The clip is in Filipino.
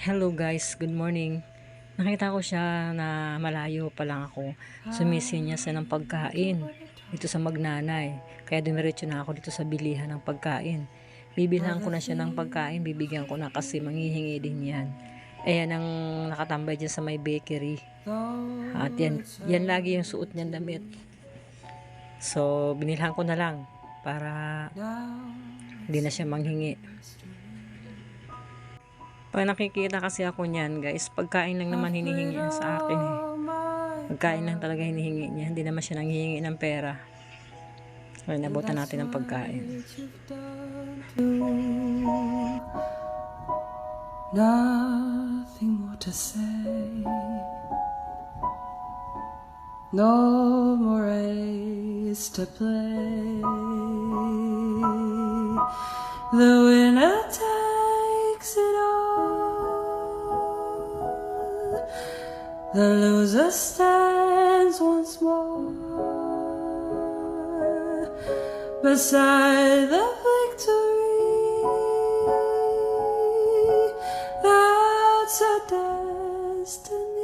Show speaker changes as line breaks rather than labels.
Hello guys, good morning. Nakita ko siya na malayo pa lang ako. Sumisi niya sa ng pagkain dito sa magnanay. Kaya dumiretso na ako dito sa bilihan ng pagkain. Bibilhan ko na siya ng pagkain, bibigyan ko na kasi manghihingi din yan. Ayan ang nakatambay dyan sa may bakery. At yan, yan lagi yung suot niyang damit. So, binilhan ko na lang para hindi na siya manghingi. Pag nakikita kasi ako niyan, guys, pagkain lang naman hinihingi niya sa akin eh. Pagkain lang talaga hinihingi niya. Hindi naman siya nanghihingi ng pera. So, nabutan natin ng pagkain.
Nothing more to say. No more race to play. The winner The loser stands once more beside the victory. That's our destiny.